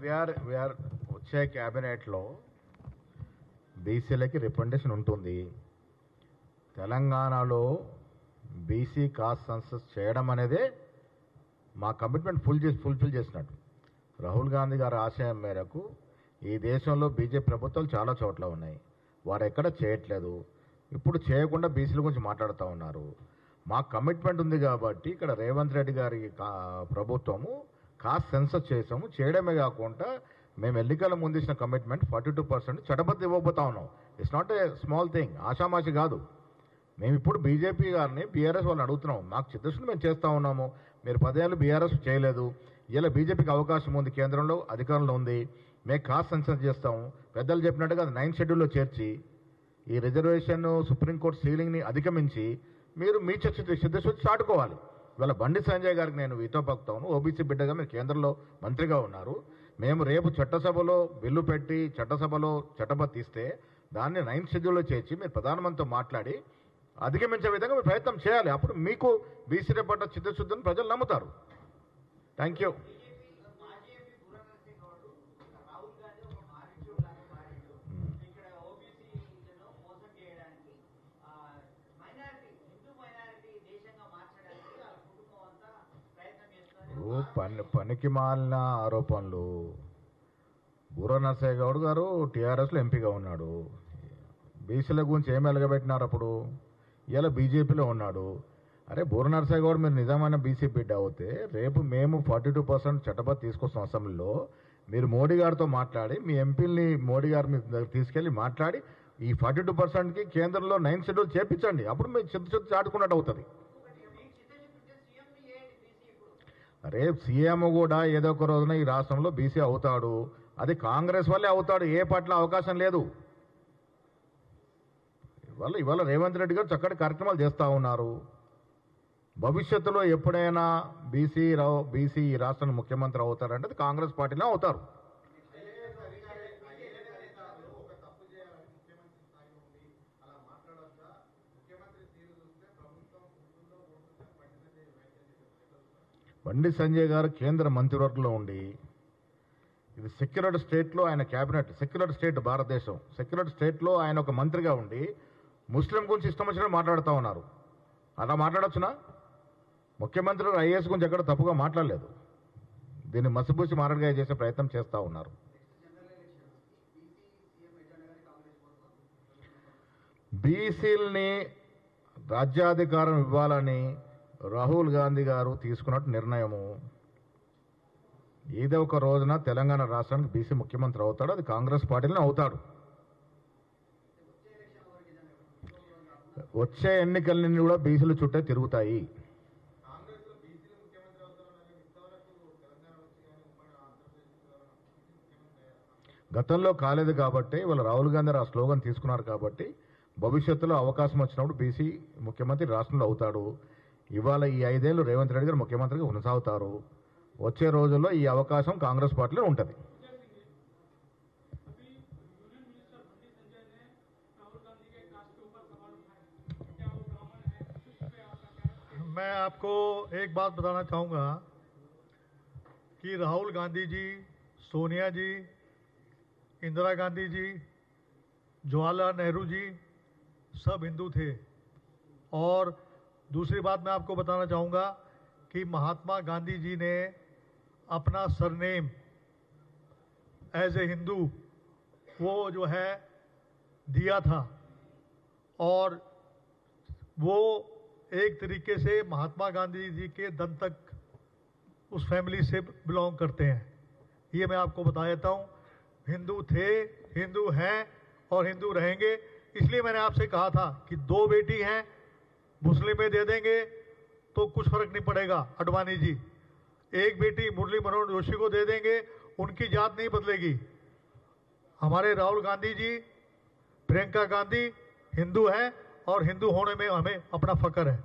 VR VR వచ్చే క్యాబినెట్లో బీసీలకి రిప్రజెంటేషన్ ఉంటుంది. తెలంగాణలో బీసీ కాస్ట్ సెన్సస్ చేయడం అనేదే మా కమిట్మెంట్ ఫుల్ చేసి ఫుల్ఫిల్ చేసినట్టు. రాహుల్ గాంధీ గారి ఆశయం మేరకు ఈ దేశంలో బీజేపీ ప్రభుత్వాలు చాలా చోట్ల ఉన్నాయి. వారు ఎక్కడ చేయట్లేదు. ఇప్పుడు చేయకుండా బీసీల గురించి మాట్లాడుతూ ఉన్నారు. మా కమిట్మెంట్ ఉంది కాబట్టి ఇక్కడ రేవంత్ రెడ్డి గారి కా- ప్రభుత్వము కాస్ట్ సెన్సస్ చేసాము. చేయడమే కాకుండా మేము ఎన్నికల ముందు ఇచ్చిన కమిట్మెంట్ ఫార్టీ టూ పర్సెంట్ చటపతి ఇవ్వబోతా ఉన్నాం. It's not a small thing ఆషామాషి కాదు. మేము ఇప్పుడు బీజేపీ గారిని బీఆర్ఎస్ వాళ్ళని అడుగుతున్నాం మాకు చిత్తశుద్ధి మేము చేస్తూ ఉన్నాము. మీరు పదేళ్ళు బీఆర్ఎస్ చేయలేదు. ఇలా బీజేపీకి అవకాశం ఉంది. కేంద్రంలో అధికారంలో ఉంది. మేము కాస్ట్ సెన్సస్ చేస్తాము. పెద్దలు చెప్పినట్టుగా అది నైన్ షెడ్యూల్లో చేర్చి ఈ రిజర్వేషన్ సుప్రీంకోర్టు సీలింగ్ని అధిగమించి మీరు మీ చర్చ సిద్ధశుద్ధి చాటుకోవాలి. ఇవాళ బండి సంజయ్ గారికి నేను వీతో పక్తాను ఓబీసీ బిడ్డగా మీరు కేంద్రంలో మంత్రిగా ఉన్నారు. మేము రేపు చట్టసభలో బిల్లు పెట్టి చట్టసభలో చట్టబద్ధ తీస్తే దాన్ని నైన్త్ షెడ్యూల్లో చేర్చి మీరు ప్రధానమంత్రితో మాట్లాడి అధిగమించే విధంగా మీరు ప్రయత్నం చేయాలి. అప్పుడు మీకు బీసీ పట్ల చిత్తశుద్ధిని ప్రజలు నమ్ముతారు. Thank you. పని పనికి మాలిన ఆరోపణలు. బుర్ర నరసయ్య గౌడ్ గారు టీఆర్ఎస్లో ఎంపీగా ఉన్నాడు. బీసీల గురించి ఏమి వెలగబెట్టినారు అప్పుడు? ఇలా బీజేపీలో ఉన్నాడు. అరే బూర నరసయ్య గౌడ్ మీరు నిజమైన బీసీ బిడ్డ అవుతే రేపు మేము ఫార్టీ టూ పర్సెంట్ చట్టబద్ధ తీసుకొస్తాం అసెంబ్లీలో. మీరు మోడీ గారితో మాట్లాడి మీ ఎంపీల్ని మోడీ గారు మీ దగ్గర తీసుకెళ్ళి మాట్లాడి ఈ ఫార్టీ టూ పర్సెంట్కి కేంద్రంలో నైన్ షెడ్యూల్ చేపించండి. అప్పుడు మీరు చిత్త చిత్త చాటుకున్నట్టు అవుతుంది మీకు చిత్తశుద్ధి సీఎం చేయండి బీసీ అరే సీఎం కూడా ఏదో ఒక రోజున ఈ రాష్ట్రంలో బీసీ అవుతాడు. అది కాంగ్రెస్ వల్లే అవుతాడు. ఏ పట్ల అవకాశం లేదు. ఇవాళ ఇవాళ రేవంత్ రెడ్డి గారు చక్కటి కార్యక్రమాలు చేస్తూ ఉన్నారు. భవిష్యత్తులో ఎప్పుడైనా బీసీ రావు బీసీ ఈ రాష్ట్రానికి ముఖ్యమంత్రి అవుతారంటే కాంగ్రెస్ పార్టీలో అవుతారు. బండి సంజయ్ గారు కేంద్ర మంత్రివర్గంలో ఉండి ఇది సెక్యులర్ స్టేట్లో ఆయన క్యాబినెట్ సెక్యులర్ స్టేట్ భారతదేశం. సెక్యులర్ స్టేట్లో ఆయన ఒక మంత్రిగా ఉండి ముస్లిం గురించి ఇష్టం వచ్చినట్టు మాట్లాడుతూ ఉన్నారు. అలా మాట్లాడొచ్చునా? ముఖ్యమంత్రి ఐఏఎస్ గురించి ఎక్కడ తప్పుగా మాట్లాడలేదు. దీన్ని మసిపూసి మారడిగా చేసే ప్రయత్నం చేస్తూ ఉన్నారు. బీసీల్ని రాజ్యాధికారం ఇవ్వాలని రాహుల్ గాంధీ గారు తీసుకున్నట్టు నిర్ణయము. ఏదో ఒక రోజున తెలంగాణ రాష్ట్రానికి బీసీ ముఖ్యమంత్రి అవుతాడు అది కాంగ్రెస్ పార్టీలోనే అవుతాడు. వచ్చే ఎన్నికలన్నీ కూడా బీసీలు చుట్టే తిరుగుతాయి. గతంలో కాలేదు కాబట్టి వాళ్ళు రాహుల్ గాంధీ ఆ స్లోగన్ తీసుకున్నారు కాబట్టి భవిష్యత్తులో అవకాశం వచ్చినప్పుడు బీసీ ముఖ్యమంత్రి రాష్ట్రంలో అవుతాడు. ఇవాళ ఈ ఐదేళ్లు రేవంత్ రెడ్డి గారు ముఖ్యమంత్రిగా కొనసాగుతారు వచ్చే రోజుల్లో ఈ అవకాశం కాంగ్రెస్ పార్టీలో ఉంటుంది अभी यूनियन मिनिस्टर बंडी संजय ने राहुल गांधी के कास्ट के ऊपर सवाल उठाए क्या वो ब्राह्मण है इस पे आपका क्या मैं आपको एक बात बताना चाहूँगा कि राहुल गांधी जी सोनिया जी इंदिरा गांधी जी जवाहरलाल नेहरू जी सब हिंदू थे और दूसरी बात मैं आपको बताना चाहूँगा कि महात्मा गांधी जी ने अपना सरनेम एज ए हिंदू वो जो है दिया था और वो एक तरीके से महात्मा गांधी जी के दम तक उस फैमिली से बिलोंग करते हैं। ये मैं आपको बता देता हूँ। हिंदू थे, हिंदू हैं और हिंदू रहेंगे। इसलिए मैंने आपसे कहा था कि दो बेटी हैं मुस्लिम में दे देंगे तो कुछ फ़र्क नहीं पड़ेगा, अडवाणी जी। एक बेटी मुरली मनोहर जोशी को दे देंगे, उनकी जात नहीं बदलेगी। हमारे राहुल गांधी जी, प्रियंका गांधी हिंदू हैं और हिंदू होने में हमें अपना फक्र है।